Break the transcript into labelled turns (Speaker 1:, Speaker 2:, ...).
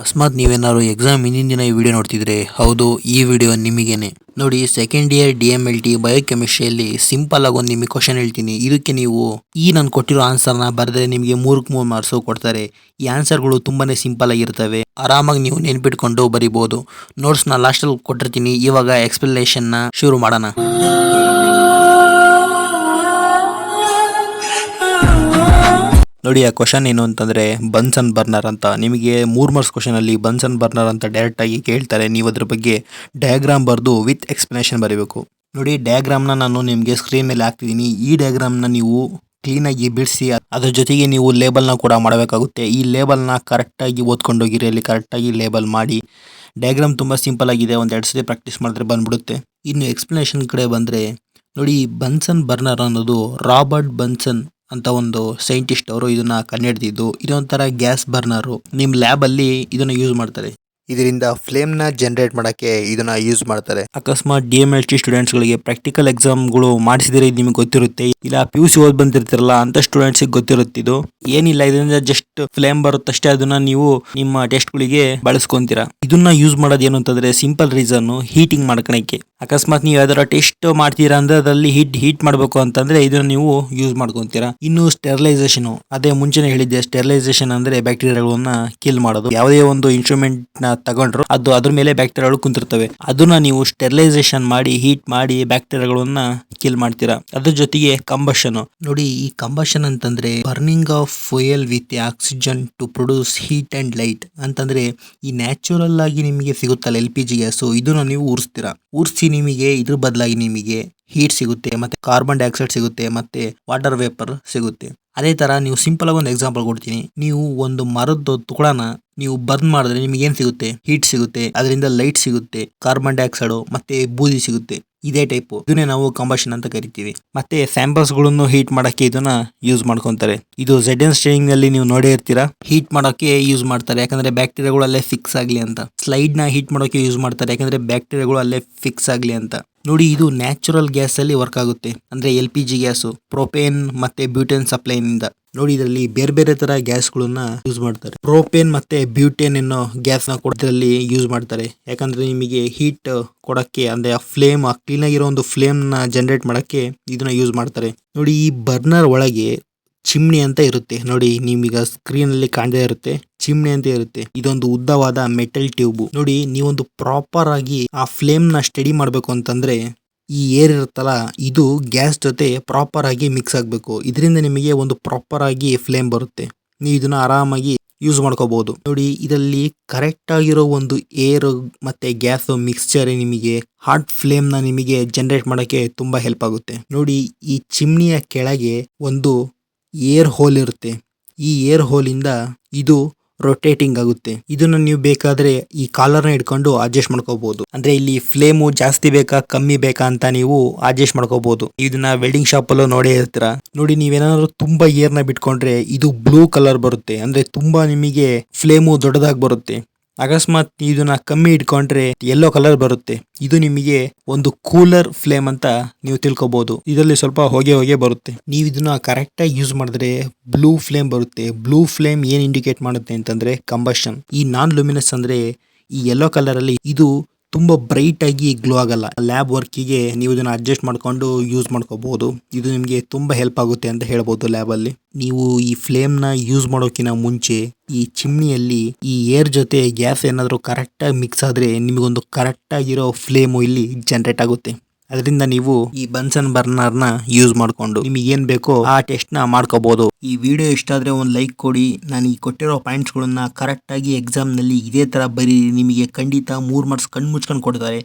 Speaker 1: ಅಕಸ್ಮಾತ್ ನೀವೇನಾದ್ರು ಎಕ್ಸಾಮ್ ಹಿಂದಿನ ದಿನ ಈ ವಿಡಿಯೋ ನೋಡ್ತಿದ್ರೆ, ಹೌದು, ಈ ವಿಡಿಯೋ ನಿಮಗೇನೆ. ನೋಡಿ second year D M L T ಬಯೋಕೆಮಿಸ್ಟ್ರಿಯಲ್ಲಿ simple ಆಗಿ ಒಂದು ನಿಮಗೆ ಕ್ವಶನ್ ಹೇಳ್ತೀನಿ. ಇದಕ್ಕೆ ನೀವು ಈ ನಾನು ಕೊಟ್ಟಿರೋ ಆನ್ಸರ್ನ ಬರೆದ್ರೆ ನಿಮಗೆ ಮೂರಕ್ಕೆ ಮೂರು ಮಾರ್ಕ್ಸು ಕೊಡ್ತಾರೆ. ಈ ಆನ್ಸರ್ಗಳು ತುಂಬಾನೇ ಸಿಂಪಲ್ ಆಗಿರ್ತವೆ. ಆರಾಮಾಗಿ ನೀವು ನೆನ್ಪಿಟ್ಕೊಂಡು ಬರಿಬೋದು. ನೋಟ್ಸ್ನ ಲಾಸ್ಟಲ್ಲಿ ಕೊಟ್ಟಿರ್ತೀನಿ. ಇವಾಗ ಎಕ್ಸ್ಪ್ಲನೇಷನ್ನ ಶುರು ಮಾಡೋಣ. ನೋಡಿ, ಆ ಕ್ವಶನ್ ಏನು ಅಂತಂದ್ರೆ ಬನ್ಸನ್ ಬರ್ನರ್ ಅಂತ. ನಿಮಗೆ ಮೂರು ಮಾರ್ಕ್ಸ್ ಕ್ವಶನಲ್ಲಿ ಬನ್ಸ್ ಬನ್ಸನ್ ಬರ್ನರ್ ಅಂತ ಡೈರೆಕ್ಟ್ ಆಗಿ ಕೇಳ್ತಾರೆ. ನೀವು ಅದ್ರ ಬಗ್ಗೆ ಡಯಾಗ್ರಾಮ್ ಬರೆದು ವಿತ್ ಎಕ್ಸ್ಪ್ಲನೇಷನ್ ಬರೀಬೇಕು. ನೋಡಿ ಡಯಾಗ್ರಾಮ್ನ ನಾನು ನಿಮಗೆ ಸ್ಕ್ರೀನ್ ಮೇಲೆ ಹಾಕ್ತಿದ್ದೀನಿ. ಈ ಡಯಾಗ್ರಾಮ್ನ ನೀವು ಕ್ಲೀನಾಗಿ ಬಿಡಿಸಿ, ಅದ್ರ ಜೊತೆಗೆ ನೀವು ಲೇಬಲ್ನ ಕೂಡ ಮಾಡಬೇಕಾಗುತ್ತೆ. ಈ ಲೇಬಲ್ನ ಕರೆಕ್ಟಾಗಿ ಓದ್ಕೊಂಡೋಗಿರಿ ಅಲ್ಲಿ ಕರೆಕ್ಟಾಗಿ ಲೇಬಲ್ ಮಾಡಿ. ಡಯಾಗ್ರಾಮ್ ತುಂಬ ಸಿಂಪಲ್ ಆಗಿದೆ. ಒಂದು ಎರಡು ಸತಿ ಪ್ರಾಕ್ಟೀಸ್ ಮಾಡಿದ್ರೆ ಬಂದ್ಬಿಡುತ್ತೆ. ಇನ್ನು ಎಕ್ಸ್ಪ್ಲನೇಷನ್ ಕಡೆ ಬಂದರೆ, ನೋಡಿ ಬನ್ಸನ್ ಬರ್ನರ್ ಅನ್ನೋದು ರಾಬರ್ಟ್ ಬನ್ಸನ್ ಅಂತ ಒಂದು ಸೈಂಟಿಸ್ಟ್ ಅವರು ಇದನ್ನ ಕಂಡುಹಿಡಿದಿದ್ದು ಇದೊಂಥರ ಗ್ಯಾಸ್ ಬರ್ನರು ನಿಮ್ಮ ಲ್ಯಾಬಲ್ಲಿ ಇದನ್ನ ಯೂಸ್ ಮಾಡ್ತಾರೆ. ಇದರಿಂದ ಫ್ಲೇಮ್ನ ಜನರೇಟ್ ಮಾಡಕ್ಕೆ ಇದನ್ನ ಯೂಸ್ ಮಾಡ್ತಾರೆ. ಅಕಸ್ಮಾತ್ D M L T students ಗಳಿಗೆ ಪ್ರಾಕ್ಟಿಕಲ್ ಎಕ್ಸಾಮ್ಗಳು ಮಾಡಿಸಿದ್ರೆ ಇದು ನಿಮಗೆ ಗೊತ್ತಿರುತ್ತೆ, ಇಲ್ಲ ಪಿ ಯು ಸಿ ಓದ್ ಬಂದಿರ್ತಿರಲ್ಲ ಅಂತ ಸ್ಟೂಡೆಂಟ್ಸ್ ಗೊತ್ತಿರುತ್ತೆ ಇದು ಏನಿಲ್ಲ, ಇದರಿಂದ ಜಸ್ಟ್ ಫ್ಲೇಮ್ ಬರುತ್ತಷ್ಟೇ, ಅದನ್ನ ನೀವು ನಿಮ್ಮ ಟೆಸ್ಟ್ ಗಳಿಗೆ ಬಳಸ್ಕೊಂತೀರಾ. ಇದನ್ನ ಯೂಸ್ ಮಾಡೋದು ಏನು ಅಂತಂದ್ರೆ ಸಿಂಪಲ್ ರೀಸನ್ ಹೀಟಿಂಗ್ ಮಾಡ್ಕೊಳಕ್ಕೆ. ಅಕಸ್ಮಾತ್ ನೀವು ಯಾವ್ದಾರ ಟೆಸ್ಟ್ ಮಾಡ್ತೀರಾ ಅಂದ್ರೆ ಅದರಲ್ಲಿ ಹೀಟ್ ಹೀಟ್ ಮಾಡಬೇಕು ಅಂತಂದ್ರೆ ಇದನ್ನ ನೀವು ಯೂಸ್ ಮಾಡ್ಕೊಂತೀರಾ. ಇನ್ನು ಸ್ಟೆರಿಲೈಸೇಷನ್ ಅದೇ ಮುಂಚೆನೆ ಹೇಳಿದ್ದೆ ಸ್ಟೆರಿಲೈಸೇಷನ್ ಅಂದ್ರೆ ಬ್ಯಾಕ್ಟೀರಿಯಾಗಳನ್ನ ಕಿಲ್ ಮಾಡೋದು. ಯಾವುದೇ ಒಂದು ಇನ್ಸ್ಟ್ರೂಮೆಂಟ್ನ ತಗೊಂಡ್ರು, ಅದು ಅದ್ರ ಮೇಲೆ ಬ್ಯಾಕ್ಟೀರಿಯಾಗಳು ಕುಂತಿರ್ತವೆ. ಅದನ್ನ ನೀವು ಸ್ಟೆರಿಲೈಸೇಷನ್ ಮಾಡಿ ಹೀಟ್ ಮಾಡಿ ಬ್ಯಾಕ್ಟೀರಿಯಾಗಳನ್ನ ಕಿಲ್ ಮಾಡ್ತೀರಾ. ಅದ್ರ ಜೊತೆಗೆ ಕಂಬಷನ್ ನೋಡಿ, ಈ ಕಂಬಷನ್ ಅಂತಂದ್ರೆ burning of fuel with oxygen to produce heat and light ಅಂತಂದ್ರೆ ಈ ನ್ಯಾಚುರಲ್ ಆಗಿ ನಿಮಗೆ ಸಿಗುತ್ತಲ್ಲ ಎಲ್ ಪಿ ಜಿ ಗ್ಯಾಸ್ ಇದನ್ನ ನೀವು ಉರಿಸ್ತೀರಾ. ಉರಿಸಿ ನಿಮಗೆ, ಇದ್ರ ಬದಲಾಗಿ ನಿಮಗೆ ಹೀಟ್ ಸಿಗುತ್ತೆ, ಮತ್ತೆ ಕಾರ್ಬನ್ ಡೈಆಕ್ಸೈಡ್ ಸಿಗುತ್ತೆ, ಮತ್ತೆ ವಾಟರ್ ವೇಪರ್ ಸಿಗುತ್ತೆ. ಅದೇ ತರ ನೀವು ಸಿಂಪಲ್ ಆಗಿ ಒಂದು ಎಕ್ಸಾಂಪಲ್ ಕೊಡ್ತೀನಿ. ನೀವು ಒಂದು ಮರದ ತುಕಡನ ನೀವು ಬರ್ನ್ ಮಾಡಿದ್ರೆ ನಿಮಗೆ ಏನ್ ಸಿಗುತ್ತೆ? ಹೀಟ್ ಸಿಗುತ್ತೆ, ಅದರಿಂದ ಲೈಟ್ ಸಿಗುತ್ತೆ ಕಾರ್ಬನ್ ಡೈಆಕ್ಸೈಡ್ ಮತ್ತೆ ಬೂದಿ ಸಿಗುತ್ತೆ. ಇದೇ ಟೈಪ್ ಇದನ್ನೇ ನಾವು ಕಂಬಷನ್ ಅಂತ ಕರಿತೀವಿ. ಮತ್ತೆ ಸ್ಯಾಂಪಲ್ಸ್ಗಳನ್ನು ಹೀಟ್ ಮಾಡಕ್ಕೆ ಇದನ್ನ ಯೂಸ್ ಮಾಡ್ಕೊಂತಾರೆ. ಇದು ಜೆಡ್ ಎನ್ ಸ್ಟೇರಿಂಗ್ನಲ್ಲಿ ನೀವು ನೋಡೇ ಇರ್ತೀರಾ? ಹೀಟ್ ಮಾಡೋಕೆ ಯೂಸ್ ಮಾಡ್ತಾರೆ. ಯಾಕಂದ್ರೆ ಬ್ಯಾಕ್ಟೀರಿಯಾಗಳು ಅಲ್ಲೇ ಫಿಕ್ಸ್ ಆಗ್ಲಿ ಅಂತ. ಸ್ಲೈಡ್ನ ಹೀಟ್ ಮಾಡೋಕೆ ಯೂಸ್ ಮಾಡ್ತಾರೆ. ಯಾಕಂದ್ರೆ ಬ್ಯಾಕ್ಟೀರಿಯಾಗಳು ಅಲ್ಲೇ ಫಿಕ್ಸ್ ಆಗ್ಲಿ ಅಂತ. ನೋಡಿ, ಇದು ನ್ಯಾಚುರಲ್ ಗ್ಯಾಸ್ ಅಲ್ಲಿ ವರ್ಕ್ ಆಗುತ್ತೆ. ಅಂದ್ರೆ L P G gas, propane ಮತ್ತೆ ಬ್ಯೂಟೇನ್ ಸಪ್ಲೈ ನಿಂದ ನೋಡಿ, ಇದರಲ್ಲಿ ಬೇರೆ ಬೇರೆ ತರ ಗ್ಯಾಸ್ಗಳನ್ನ ಯೂಸ್ ಮಾಡ್ತಾರೆ. ಪ್ರೋಪೇನ್ ಮತ್ತೆ ಬ್ಯೂಟೇನ್ ಅನ್ನೋ ಗ್ಯಾಸ್ನ ಕೊಡದ್ರಲ್ಲಿ ಯೂಸ್ ಮಾಡ್ತಾರೆ. ಯಾಕಂದ್ರೆ ನಿಮಗೆ ಹೀಟ್ ಕೊಡಕ್ಕೆ, ಅಂದ್ರೆ ಆ ಫ್ಲೇಮ್ ಆ ಕ್ಲೀನ್ ಆಗಿರೋ ಒಂದು ಫ್ಲೇಮ್ನ ಜನರೇಟ್ ಮಾಡಕ್ಕೆ ಇದನ್ನ ಯೂಸ್ ಮಾಡ್ತಾರೆ. ನೋಡಿ, ಈ ಬರ್ನರ್ ಒಳಗೆ ಚಿಮ್ನಿ ಅಂತ ಇರುತ್ತೆ. ನೋಡಿ, ನಿಮಗೆ ಸ್ಕ್ರೀನ್ ಅಲ್ಲಿ ಕಾಣದೇ ಇರುತ್ತೆ. ಚಿಮ್ನಿ ಅಂತ ಇರುತ್ತೆ. ಇದೊಂದು ಉದ್ದವಾದ ಮೆಟಲ್ ಟ್ಯೂಬ್. ನೋಡಿ, ನೀವೊಂದು ಪ್ರಾಪರ್ ಆಗಿ ಆ ಫ್ಲೇಮ್ನ ಸ್ಟಡಿ ಮಾಡ್ಬೇಕು ಅಂತಂದ್ರೆ ಈ ಏರ್ ಇರುತ್ತಲ್ಲ, ಇದು ಗ್ಯಾಸ್ ಜೊತೆ ಪ್ರಾಪರ್ ಆಗಿ ಮಿಕ್ಸ್ ಆಗಬೇಕು. ಇದರಿಂದ ನಿಮಗೆ ಒಂದು ಪ್ರಾಪರ್ ಆಗಿ ಫ್ಲೇಮ್ ಬರುತ್ತೆ. ನೀವು ಇದನ್ನ ಆರಾಮಾಗಿ ಯೂಸ್ ಮಾಡ್ಕೋಬಹುದು ನೋಡಿ, ಇದರಲ್ಲಿ ಕರೆಕ್ಟ್ ಆಗಿರೋ ಒಂದು ಏರ್ ಮತ್ತೆ ಗ್ಯಾಸ್ ಮಿಕ್ಸ್ಚರ್ ನಿಮಗೆ ಹಾಟ್ ಫ್ಲೇಮ್ನ ನಿಮಗೆ ಜನರೇಟ್ ಮಾಡೋಕೆ ತುಂಬಾ ಹೆಲ್ಪ್ ಆಗುತ್ತೆ. ನೋಡಿ, ಈ ಚಿಮ್ನಿಯ ಕೆಳಗೆ ಒಂದು ಏರ್ ಹೋಲ್ ಇರುತ್ತೆ. ಈ ಏರ್ ಹೋಲ್ ಇಂದ ಇದು ರೊಟೇಟಿಂಗ್ ಆಗುತ್ತೆ. ಇದನ್ನ ನೀವು ಬೇಕಾದ್ರೆ ಈ ಕಾಲರ್ನ ಇಟ್ಕೊಂಡು ಅಡ್ಜಸ್ಟ್ ಮಾಡ್ಕೋಬಹುದು ಅಂದ್ರೆ ಇಲ್ಲಿ ಫ್ಲೇಮ್ ಜಾಸ್ತಿ ಬೇಕಾ, ಕಮ್ಮಿ ಬೇಕಾ ಅಂತ ನೀವು ಅಡ್ಜಸ್ಟ್ ಮಾಡ್ಕೋಬಹುದು ಇದನ್ನ ವೆಲ್ಡಿಂಗ್ ಶಾಪ್ ಅಲ್ಲೂ ನೋಡಿ ಇರ್ತೀರ ನೋಡಿ, ನೀವೇನಾದ್ರು ತುಂಬಾ ಏರ್ನ ಬಿಟ್ಕೊಂಡ್ರೆ ಇದು ಬ್ಲೂ ಕಲರ್ ಬರುತ್ತೆ. ಅಂದ್ರೆ ತುಂಬಾ ನಿಮಗೆ ಫ್ಲೇಮು ದೊಡ್ಡದಾಗಿ ಬರುತ್ತೆ. ಅಕಸ್ಮಾತ್ ಇದನ್ನ ಕಮ್ಮಿ ಇಟ್ಕೊಂಡ್ರೆ ಯೆಲ್ಲೋ ಕಲರ್ ಬರುತ್ತೆ. ಇದು ನಿಮಗೆ ಒಂದು ಕೂಲರ್ ಫ್ಲೇಮ್ ಅಂತ ನೀವು ತಿಳ್ಕೊಬಹುದು ಇದರಲ್ಲಿ ಸ್ವಲ್ಪ ಹೊಗೆ ಹೊಗೆ ಬರುತ್ತೆ. ನೀವು ಇದನ್ನ ಕರೆಕ್ಟ್ ಆಗಿ ಯೂಸ್ ಮಾಡಿದ್ರೆ ಬ್ಲೂ ಫ್ಲೇಮ್ ಬರುತ್ತೆ. ಬ್ಲೂ ಫ್ಲೇಮ್ ಏನ್ ಇಂಡಿಕೇಟ್ ಮಾಡುತ್ತೆ ಅಂತಂದ್ರೆ ಕಂಬಷನ್ ಈ ನಾನ್ ಲುಮಿನಸ್ ಅಂದ್ರೆ ಈ ಯೆಲ್ಲೋ ಕಲರ್ ಅಲ್ಲಿ ಇದು ತುಂಬಾ ಬ್ರೈಟ್ ಆಗಿ ಗ್ಲೋ ಆಗಲ್ಲ. ಲ್ಯಾಬ್ ವರ್ಕಿಗೆ ನೀವು ಇದನ್ನ ಅಡ್ಜಸ್ಟ್ ಮಾಡ್ಕೊಂಡು ಯೂಸ್ ಮಾಡ್ಕೋಬಹುದು ಇದು ನಿಮಗೆ ತುಂಬಾ ಹೆಲ್ಪ್ ಆಗುತ್ತೆ ಅಂತ ಹೇಳ್ಬೋದು ಲ್ಯಾಬ್ ಅಲ್ಲಿ. ನೀವು ಈ ಫ್ಲೇಮ್ನ ಯೂಸ್ ಮಾಡೋಕಿನ ಮುಂಚೆ ಈ ಚಿಮ್ನಿಯಲ್ಲಿ ಈ ಏರ್ ಜೊತೆ ಗ್ಯಾಸ್ ಏನಾದರೂ ಕರೆಕ್ಟ್ ಆಗಿ ಮಿಕ್ಸ್ ಆದ್ರೆ ನಿಮಗೊಂದು ಕರೆಕ್ಟ್ ಆಗಿರೋ ಫ್ಲೇಮು ಇಲ್ಲಿ ಜನರೇಟ್ ಆಗುತ್ತೆ. ಅದರಿಂದ ನೀವು ಈ ಬನ್ಸನ್ ಬರ್ನರ್ನ ಯೂಸ್ ಮಾಡ್ಕೊಂಡು ನಿಮಗೆ ಏನ್ ಬೇಕೋ ಆ ಟೆಸ್ಟ್ನ ಮಾಡ್ಕೋಬಹುದು ಈ ವಿಡಿಯೋ ಇಷ್ಟ ಆದ್ರೆ ಒಂದು ಲೈಕ್ ಕೊಡಿ. ನಾನು ಈ ಕೊಟ್ಟಿರೋ ಪಾಯಿಂಟ್ಸ್ ಗಳನ್ನ ಕರೆಕ್ಟ್ ಆಗಿ ಎಕ್ಸಾಮ್ನಲ್ಲಿ ಇದೇ ತರ ಬರೀ ನಿಮಗೆ ಖಂಡಿತ ಮೂರ್ ಮಾರ್ಕ್ಸ್ ಕಣ್ ಮುಚ್ಕೊಂಡು ಕೊಡ್ತಾರೆ